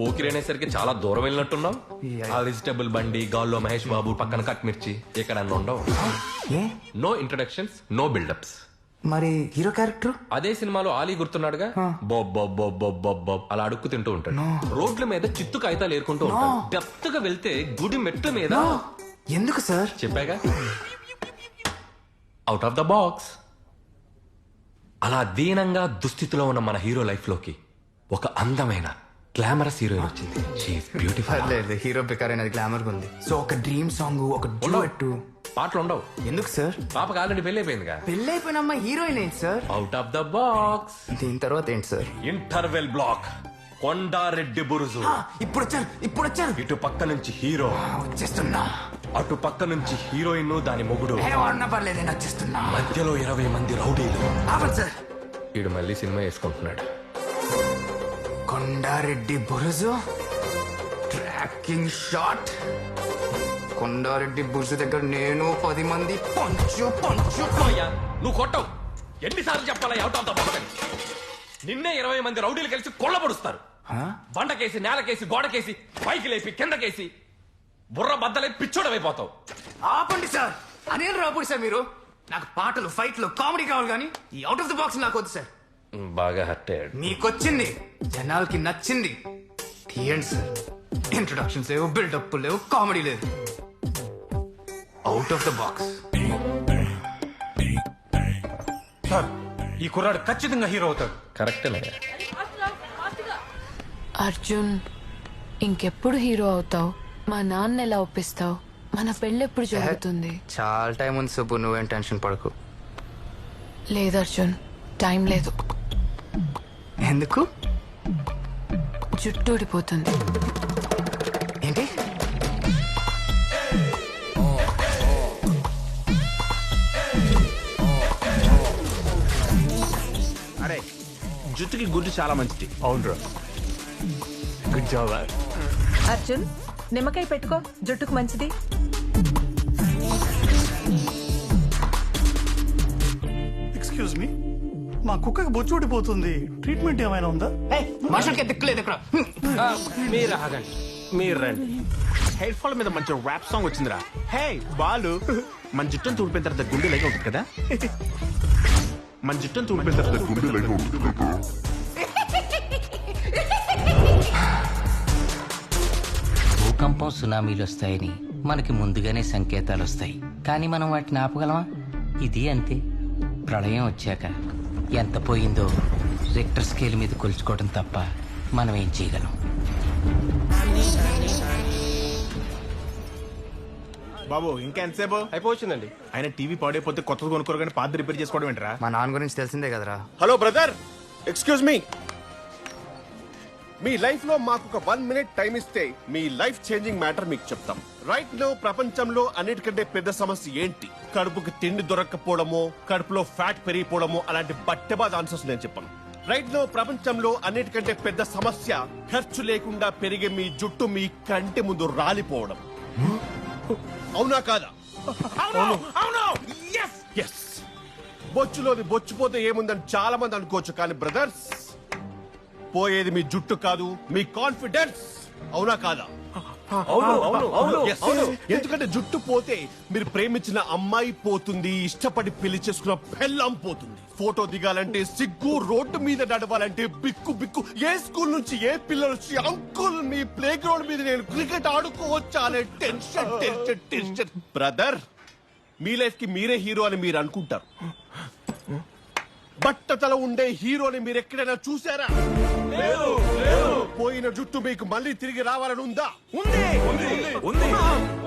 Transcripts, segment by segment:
పోకిరి అనేసరికి చాలా దూరం వెళ్ళినట్టున్నావు Yeah. ఆ వెజిటబుల్ బండి గాల్లో మహేష్ బాబు పక్కన కట్ మిర్చి ఇక్కడ అన్న ఉండవు. ఏ? నో ఇంట్రడక్షన్స్ నో బిల్డప్స్ మరి హీరో క్యారెక్టర్? అదే సినిమాలో ఆలీ గుర్తున్నాడుగా? బొబ్ బొబ్ బొబ్ బొబ్ బొబ్ బొబ్ అలా అడుక్కు తింటూ ఉంటాడు. రోడ్ల మీద చిత్తు కాగితాలు ఏరుకుంటూ ఉంటాడు. డెప్త్గా వెళ్తే గుడి మెట్ల మీద ఎందుకు సార్? చెప్పాగా? అవుట్ ఆఫ్ ద బాక్స్ అలా దీనంగా దుస్థితిలో ఉన్న మన హీరో లైఫ్లోకి ఒక అందమైన గ్లామరస్ హీరోయిన్ వచ్చింది? షీఈ్ బ్యూటిఫుల్ లేదు హీరో ప్రకారం అది గ్లామర్ ఉంది. సో ఒక డ్రీమ్ సాంగ్ ఒక డ్యూట్ పాటలు ఉండవు. ఎందుకు సార్ పాపకు ఆల్రెడీ పెళ్ళి అయిపోయిందిగా పెళ్ళి అయిపోయిన అమ్మాయి హీరోయిన్ ఏంటి sir out of the box దీని తర్వాత ఏంటి sir interval block Kondareddy Buruju. ఇప్పుడు వచ్చాను ఇప్పుడు వచ్చాను ఇటు పక్క నుంచి హీరో. వచ్చేస్తున్నా. అటు పక్క నుంచి హీరోయిన్ దాని మొగుడు. పర్లేదు నేను వచ్చేస్తున్నా. మధ్యలో ఇరవై మంది రౌడీలు. సార్ వీడు మళ్ళీ సినిమా వేసుకుంటున్నాడు. కొండారెడ్డి బురుజు? Tracking shot? కొండారెడ్డి బురుజు దగ్గర నేను పది మంది పంచు పంచు. నువ్వు కొట్టవు. ఎన్నిసార్లు చెప్పాలా అని నిన్నే ఇరవై మంది రౌడీలు కలిసి కొల్లబడుస్తారు? బండకేసి నేలకేసి గోడకేసి పైకి లేపి కిందకేసి బుర్ర బద్దలై పిచ్చోడమైపోతావు ఆపండి సార్. అదేం రాపండి సార్ మీరు? నాకు పాటలు ఫైట్లు కామెడీ కావాలి కానీ ఈ అవుట్ ఆఫ్ ద బాక్స్ నాకు వద్దు సార్. బాగా హర్ట్ అయ్యాడు. మీకొచ్చింది జనాలకి నచ్చింది. తీయండి సార్. ఇంట్రొడక్షన్స్ లేవు బిల్డప్ లేవు కామెడీ లేదు. Out of the box sir ఈ కుర్రాడు ఖచ్చితంగా హీరో అవుతాడు. కరెక్టేనయ్యా అర్జున్ ఇంకెప్పుడు హీరో అవుతావు? మా నాన్న ఎలా ఒప్పిస్తావు? మన పెళ్ళెప్పుడు జరుగుతుంది? చాలా టైం ఉంది సుబ్బు నువ్వేం టెన్షన్ పడకు. లేదు అర్జున్ టైం లేదు. ఎందుకు? జుట్టు ఊడిపోతుంది. ఏంటి? అరే జుట్టుకి గుడ్డు చాలా మంచిది. అవునరా. గుడ్ జాబ్ అర్జున్ నిమ్మకాయ పెట్టుకో జుట్టుకు మంచిది. ఎక్స్క్యూజ్ మీ మా కుక్కకి బొచ్చు ఊడిపోతుంది. ట్రీట్మెంట్ ఏమైనా ఉందా? మనుషులకి దిక్కులేదు ఇక్కడ? మీరు ఆగండి. మీరు రండి. హెయిర్ ఫాల్ మీద మంచి ర్యాప్ సాంగ్ వచ్చిందిరా. హే బాలు. మన జుట్టును తూడిపోయిన తర్వాత గుండె లైగా ఉంటుంది కదా? మన జుట్టును తూడిపోయిన తర్వాత గుండె లైగా ఉంటుంది కదా? భూకంపం సునామీలు వస్తాయని మనకి ముందుగానే సంకేతాలు వస్తాయి. కానీ మనం వాటిని ఆపగలమా? ఇది అంతే. ప్రళయం వచ్చాక. ఎంత పోయిందో రెక్టర్ స్కేల్ మీద కొలుచుకోవడం తప్ప మనం ఏం చేయగలం? బాబు ఇంకా ఎంతసేపు? అయిపోవచ్చిందండి. ఆయన టీవీ పాడైపోతే కొత్తది కొనుక్కోరు కానీ పాత రిపేర్ చేసుకోవడం ఏంట్రా? మా నాన్న గురించి తెలిసిందే కదరా. Hello brother! ఎక్స్క్యూజ్ మీ మీ లైఫ్లో మాకు ఒక వన్ మినిట్ టైం ఇస్తే మీ లైఫ్ చేంజింగ్ మ్యాటర్ మీకు చెప్తాం. రైట్ నో ప్రపంచంలో అన్నిటికంటే పెద్ద సమస్య ఏంటి? కడుపుకి తిండి దొరక్కపోవడమో కడుపులో ఫ్యాట్ పెరిగిపోవడమో అలాంటి బట్టెబాద్ ఆన్సర్స్ నేను చెప్పను. రైట్ నో ప్రపంచంలో అన్నిటికంటే పెద్ద సమస్య ఖర్చు లేకుండా పెరిగే మీ జుట్టు మీ కంటి ముందు రాలిపోవడం. అవునా కాదా? అవును? అవును. ఎస్ బొచ్చులోని బొచ్చుపోతే ఏముందని చాలా మంది అనుకోవచ్చు కానీ బ్రదర్స్ పోయేది మీ జుట్టు కాదు మీ కాన్ఫిడెన్స్ అవునా కాదా? అవును అవును అవును. ఎందుకంటే జుట్టు పోతే మీరు ప్రేమించిన అమ్మాయి పోతుంది ఇష్టపడి పెళ్ళి చేసుకున్న పెళ్ళం పోతుంది. ఫోటో దిగాలంటే సిగ్గు రోడ్డు మీద నడవాలంటే బిక్కు బిక్కు. ఏ స్కూల్ నుంచి ఏ పిల్లలు వచ్చి అంకుల్ మీ ప్లే గ్రౌండ్ మీద నేను క్రికెట్ ఆడుకోవచ్చా అనే టెన్షన్ టెన్షన్ టెన్షన్. బ్రదర్ మీ లైఫ్కి మీరే హీరో అని మీరు అనుకుంటారు. బట్టతల ఉండే హీరోని మీరు ఎక్కడైనా చూసారా పోయిన జుట్టు మీకు మళ్ళీ తిరిగి రావాలని ఉందా. ఉంది. ఉంది.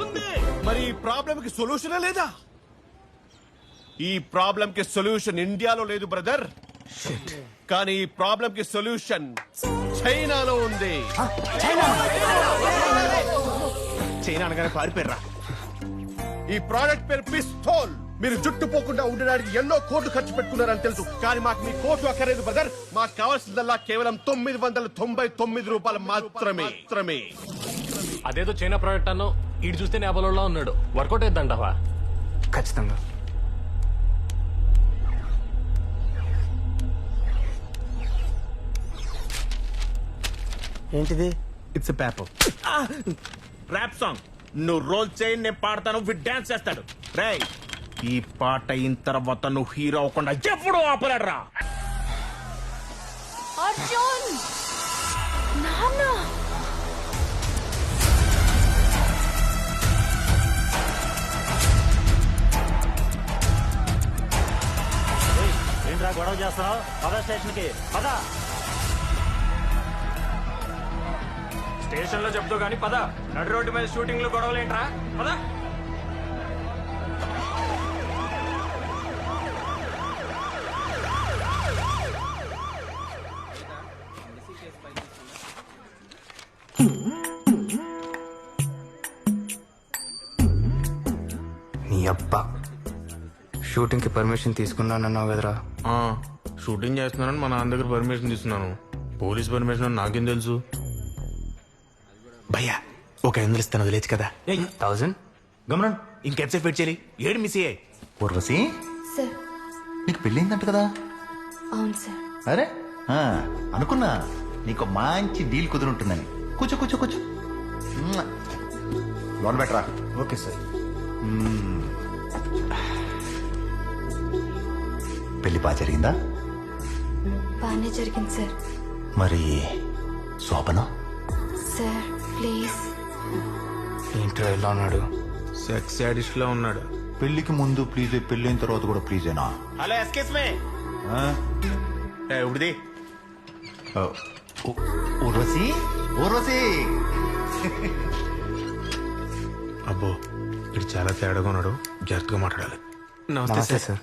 ఉంది. మరి ఈ ప్రాబ్లం కి సొల్యూషన్ లేదా? ఈ ప్రాబ్లం కి సొల్యూషన్ ఇండియాలో లేదు బ్రదర్. కానీ ఈ ప్రాబ్లం కి సొల్యూషన్ చైనాలో ఉంది. చైనా. అనగానే పారిపోయారా ఈ ప్రోడక్ట్ పేరు పిస్తోల్. మీరు జుట్టు పోకుండా ఉండడానికి ఎన్నో కోట్లు ఖర్చు పెట్టుకున్నారని తెలుసు. కానీ మాకు మీ కోట్లు అక్కర్లేదు బ్రదర్. మాకు కావాల్సిందల్లా కేవలం తొమ్మిది వందల తొంభై తొమ్మిది రూపాయలు మాత్రమే. మాత్రమే. అదేదో చైనా ప్రాడక్ట్ అన్నో ఇటు చూస్తే నేపాల్లో ఉన్నాడు. వర్కౌట్ అయిద్దంటావా ఖచ్చితంగా. ఏంటిది? ఇట్స్ పేపర్ ర్యాప్ సాంగ్ నువ్వు రోల్ చేయి నేను పాడతాను విత్ డాన్స్ చేస్తాడు. రేయ్ ఈ పాట అయిన తర్వాత నువ్వు హీరో అవ్వకుండా ఎప్పుడు ఆపలేడరా. అర్జున్! నాన్న! ఏంట్రా గొడవ చేస్తున్నావు? పద స్టేషన్కి పద. స్టేషన్లో చెప్తూ గానీ పద. నడి రోడ్డు మీద షూటింగ్లో గొడవలేంట్రా? పద. షూటింగ్కి పర్మిషన్ తీసుకున్నానన్నావు కదరా. షూటింగ్ చేస్తున్నానని మా నాన్న దగ్గర పర్మిషన్ తీసుకున్నాను. పోలీస్ పర్మిషన్ అని నాకేం తెలుసు? భయ్యా ఒక ఐదు వందలు ఇస్తాను వదిలేచ్చు కదా? థౌజండ్? గమనం ఇంకెంతసేపు వెయిట్ చేయాలి. ఏడు మిస్ అయ్యాయి ఊర్వశి? సార్. నీకు పెళ్ళిందంట కదా? అవును సార్. అరే ఆ, అనుకున్నా. నీకు మంచి డీల్ కుదురుంటుందని. కూర్చో కూర్చో కూర్చో. మ్మ్. లోన్ బెటరా ఓకే సార్. పెళ్ళి బాగా జరిగిందా? బాగానే జరిగింది సార్. మరి శోభనం? Sir please. ఏంట్రా ఎలా ఉన్నాడు? సెక్స్ యాడిస్ట్లో ఉన్నాడు. పెళ్ళికి ముందు ప్లీజ్ పెళ్ళైన తర్వాత కూడా ప్లీజేనా హలో ఎస్కేస్ మే ఉడిది. ఊర్వశి? ఊర్వశి! అబ్బో ఇది చాలా తేడాగా ఉన్నాడు. జాగ్రత్తగా మాట్లాడాలి. నమస్తే నమస్తే సార్. సార్.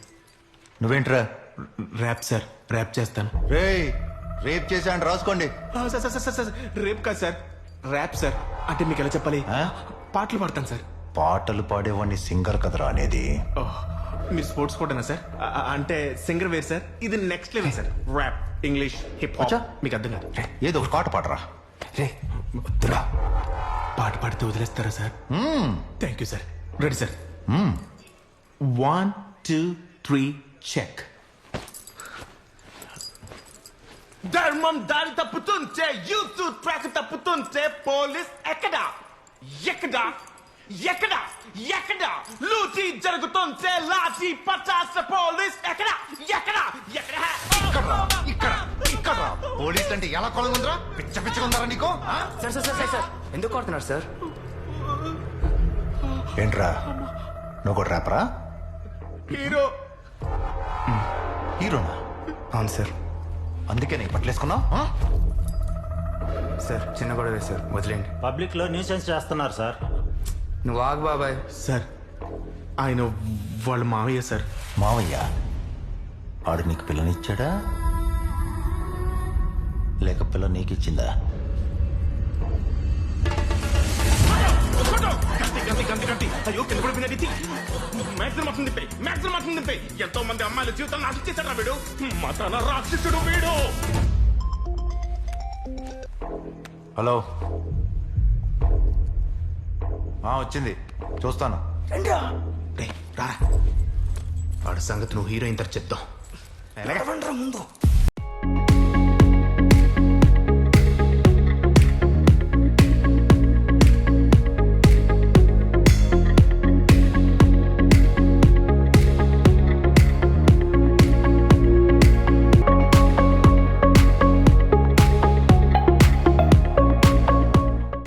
నువ్వేంట్రా? ర్యాప్ సార్ ర్యాప్ చేస్తాను. రేయ్ రేప్ చేశాను రాసుకోండి. ఆ, sir sir sir sir rape కాదు సార్ ర్యాప్ సార్. అంటే మీకు ఎలా చెప్పాలి? ఆ? పాటలు పాడతాను సార్. పాటలు పాడేవాడిని సింగర్ కదరా అనేది? ఓహ్, మీరు స్పోర్ట్స్ కోటనా సార్? ఆ, ఆ, అంటే సింగర్ వేరు సార్. ఇది next level sir. Rap English hip hop. అచ్చా. మీకు అర్థం కాదు. ఏదో ఒక పాట పాడరా. రే వద్దురా. పాట పాడితే వదిలేస్తారా sir. Thank you sir. Ready sir. One two three check ధర్మం దారి తప్పుతుంటే యూత్ ట్రాక్ తప్పుతుంటే పోలీస్ ఎక్కడ ఎక్కడ ఎక్కడ ఎక్కడ లూటీ జరుగుతుంటే లాఠీ పచాస పోలీస్ ఎక్కడ ఎక్కడ ఎక్కడ ఇక్కడ ఇక్కడ పోలీస్ అంటే ఎలా కొలం ఉందిరా? పిచ్చ పిచ్చగా ఉందరా నీకు? సార్ సార్ సార్ సార్ ఎందుకు కొడుతున్నారు సార్ ఏంట్రా? నువ్వు కూడా రేపరా? హీరో హీరోనా? అవును సార్. అందుకే నీకు పట్లేసుకున్నావు సార్ చిన్న గొడవే సార్. వదిలేండి పబ్లిక్లో న్యూసెన్స్ చేస్తున్నారు సార్. నువ్వు ఆగు బాబాయ్. సార్ ఆయన వాళ్ళ మావయ్య సార్. మావయ్య? ఆడు నీకు పిల్లనిచ్చాడా? లేక పిల్ల నీకు ఇచ్చిందా గంతి గంతి గంతి గంతి అయ్యో కింద కూడా వినది. మ్యాక్సిమం మొత్తం తిప్పాయి మ్యాక్సిమం మొత్తం తిప్పాయి ఎంతో మంది అమ్మాయిల జీవితం నాశనం చేశాడు వీడు? మతన రాక్షసుడు వీడు. హలో. ఆ, వచ్చింది. చూస్తాను. రేయ్, రారా వాడి సంగతి నువ్వు హీరోయిన్ తర్వాత చెప్తాం ముందు.